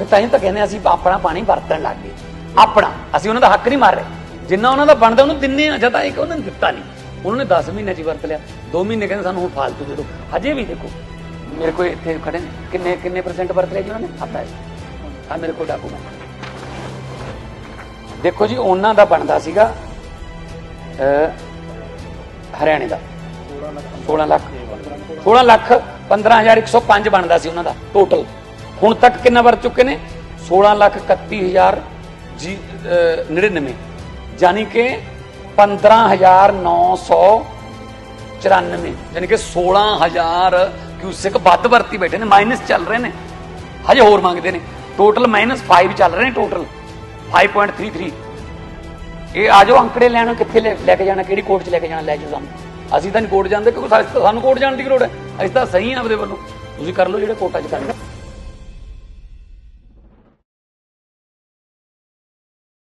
ਫਿਰ ਤਾਂ ਹੀ ਤਾਂ ਕਹਿੰਦੇ ਅਸੀਂ ਆਪਣਾ ਪਾਣੀ ਵਰਤਣ ਲੱਗ ਗਏ। ਆਪਣਾ, ਅਸੀਂ ਉਹਨਾਂ ਦਾ ਹੱਕ ਨਹੀਂ ਮਾਰ ਰਹੇ। ਜਿੰਨਾ ਉਹਨਾਂ ਦਾ ਬਣਦਾ, ਉਹਨੂੰ ਦਿੰਨੇ ਆ, ਜਦ ਇੱਕ ਉਹਨਾਂ ਨੇ ਦਿੱਤਾ ਨਹੀਂ। ਉਹਨਾਂ ਨੇ 10 ਮਹੀਨੇ ਚ ਵਰਤ ਲਿਆ। 2 ਮਹੀਨੇ ਕਹਿੰਦੇ ਸਾਨੂੰ ਹੁਣ ਫਾਲਤੂ ਦੇ ਦਿਓ। ਹਜੇ ਵੀ ਦੇਖੋ, ਮੇਰੇ ਕੋਲ ਇੱਥੇ ਖੜੇ ਨੇ। ਕਿੰਨੇ ਕਿੰਨੇ ਪਰਸੈਂਟ ਵਰਤ ਲਿਆ ਜੀ ਉਹਨਾਂ ਨੇ? ਆਪਣਾ ਆ ਮੇਰੇ ਕੋਲ ਡਾਕੂਮੈਂਟ ਦੇਖੋ ਜੀ, ਉਹਨਾਂ ਦਾ ਬਣਦਾ ਸੀਗਾ ਹਰਿਆਣੇ ਦਾ। 16 ਲੱਖ। 16 ਲੱਖ। 15105 ਬਣਦਾ ਸੀ ਉਹਨਾਂ ਦਾ ਟੋਟਲ ਹੁਣ ਤੱਕ ਕਿੰਨਾ ਵਰਤ ਚੁੱਕੇ ਨੇ? 16 ਲੱਖ 31000 ਜੀ ਅਹ 99 ਯਾਨੀ ਕਿ 15994 ਯਾਨੀ ਕਿ 16000 ਕਿਊਸਿਕ ਵੱਧ ਵਰਤੀ ਬੈਠੇ ਨੇ ਮਾਈਨਸ ਚੱਲ ਰਹੇ ਨੇ। ਹਜੇ ਹੋਰ ਮੰਗਦੇ ਨੇ। ਟੋਟਲ ਮਾਈਨਸ 5 ਚੱਲ ਰਹੇ ਨੇ ਟੋਟਲ 5.33 ਇਹ ਆ ਜਾਓ ਅੰਕੜੇ ਲੈਣ, ਕਿੱਥੇ ਲੈ ਲੈ ਕੇ ਜਾਣਾ, ਕਿਹੜੀ ਕੋਰਟ 'ਚ ਲੈ ਕੇ ਜਾਣਾ, ਲੈ ਜਾਓ ਸਾਨੂੰ। ਅਸੀਂ ਤਾਂ ਨਹੀਂ ਕੋਰਟ ਜਾਂਦੇ, ਕਿਉਂਕਿ ਸਾਨੂੰ ਸਾਨੂੰ ਕੋਰਟ ਜਾਣ ਦੀ ਕੀ ਲੋੜ ਹੈ? ਅਸੀਂ ਤਾਂ ਸਹੀ ਆ ਆਪਦੇ ਵੱਲੋਂ। ਤੁਸੀਂ ਕਰ ਲਓ ਜਿਹੜੇ ਕੋਰਟਾਂ 'ਚ ਕਰਨਾ